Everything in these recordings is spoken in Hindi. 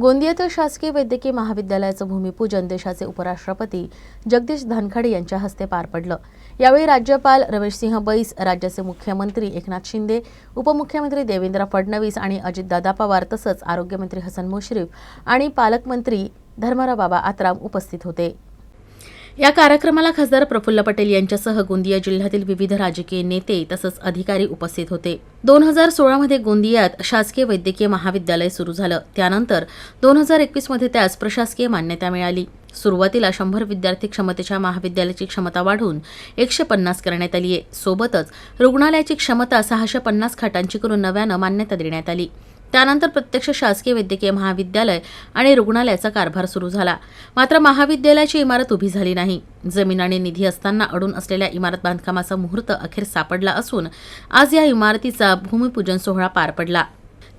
गोंदियातील शासकीय वैद्यकीय महाविद्यालयाचं भूमिपूजन देशाचे उपराष्ट्रपती जगदीश धनखड यांच्या हस्ते पार पडलं. यावेळी राज्यपाल रमेशसिंह बैस राज्याचे मुख्यमंत्री एकनाथ शिंदे उपमुख्यमंत्री देवेंद्र फडणवीस आणि अजितदादा पवार तसंच आरोग्यमंत्री हसन मुश्रीफ आणि पालकमंत्री धर्मराव बाबा आत्राम उपस्थित होते. या कार्यक्रमाला खासदार प्रफुल्ल पटेल यांच्यासह गोंदिया जिल्ह्यातील विविध राजकीय नेते तसंच अधिकारी उपस्थित होते. दोन हजार सोळामध्ये गोंदियात शासकीय वैद्यकीय महाविद्यालय सुरू झालं. त्यानंतर दोन हजार एकवीसमध्ये त्यास प्रशासकीय मान्यता मिळाली. सुरुवातीला शंभर विद्यार्थी क्षमतेच्या महाविद्यालयाची क्षमता वाढून एकशे पन्नास करण्यात आली आहे सोबतच रुग्णालयाची क्षमता सहाशे पन्नास खाटांची करून नव्यानं मान्यता देण्यात आली. त्यानंतर प्रत्यक्ष शासकीय वैद्यकीय महाविद्यालय आणि रुग्णालयाचा कारभार सुरू झाला. मात्र महाविद्यालयाची इमारत उभी झाली नाही. जमीन आणि निधी असताना अडून असलेल्या इमारत बांधकामाचा मुहूर्त अखेर सापडला असून आज या इमारतीचा भूमिपूजन सोहळा पार पडला.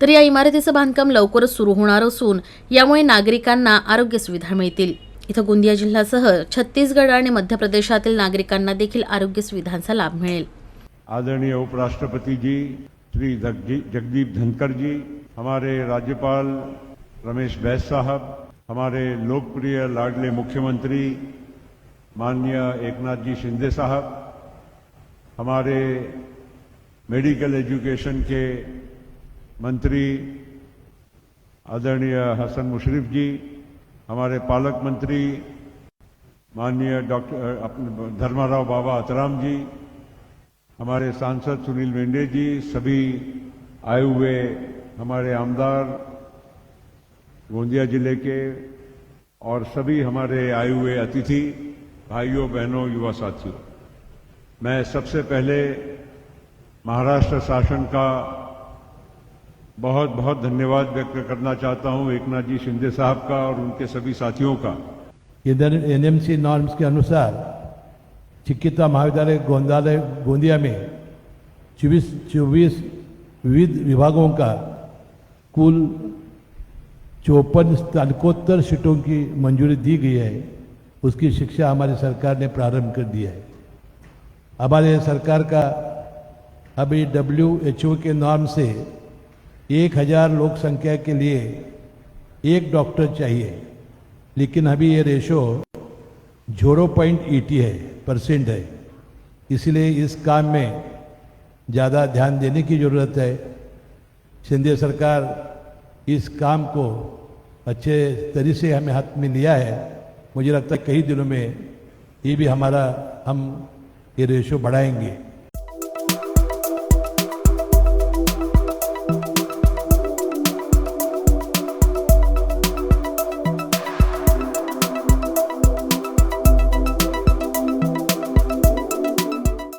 तर या इमारतीचं बांधकाम लवकरच सुरू होणार असून यामुळे नागरिकांना आरोग्य सुविधा मिळतील. इथं गोंदिया जिल्ह्यासह छत्तीसगड आणि मध्य प्रदेशातील नागरिकांना देखील आरोग्य सुविधांचा लाभ मिळेल. आदरणीय उपराष्ट्रपतीजी श्री जगदीप धनकरजी हमारे राज्यपाल रमेश बैस साहब, हमारे लोकप्रिय लाडले मुख्यमंत्री माननीय एकनाथ जी शिंदे साहब, हमारे मेडिकल एजुकेशन के मंत्री आदरणीय हसन मुशरिफ जी, हमारे पालक मंत्री माननीय डॉक्टर, अपने धर्माराव बाबा अतराम जी, हमारे सांसद सुनील मेंढे जी, सभी आए हुए हमारे आमदार गोंदिया ज़िले के और सभी हमारे आए हुए अतिथि, भाइयों, बहनों, युवा साथियों। मैं सबसे पहले महाराष्ट्र शासन का बहुत बहुत धन्यवाद व्यक्त करना चाहता हूँ एकनाथ जी शिंदे साहब का और उनके सभी साथियों का। इधर एनएमसी नॉर्म्स के अनुसार चिकित्सा महाविद्यालय गोंदालय, गोंदिया में चौबीस चौबीस विविध विभागों का कुल चौपन स्नातकोत्तर सीटों की मंजूरी दी गई है, उसकी शिक्षा हमारी सरकार ने प्रारंभ कर दिया है। हमारे सरकार का अभी डब्ल्यू एच ओ के नॉर्म से एक हज़ार लोक संख्या के लिए एक डॉक्टर चाहिए, लेकिन अभी ये रेशो ज़ीरो पॉइंट एटी है, परसेंट है। इसलिए इस काम में ज़्यादा ध्यान देने की ज़रूरत है। शिंदे सरकार इस काम को अच्छे तरीके से हमें हाथ में लिया है। मुझे लगता है कई दिनों में ये भी हमारा, हम ये रेशो बढ़ाएँगे।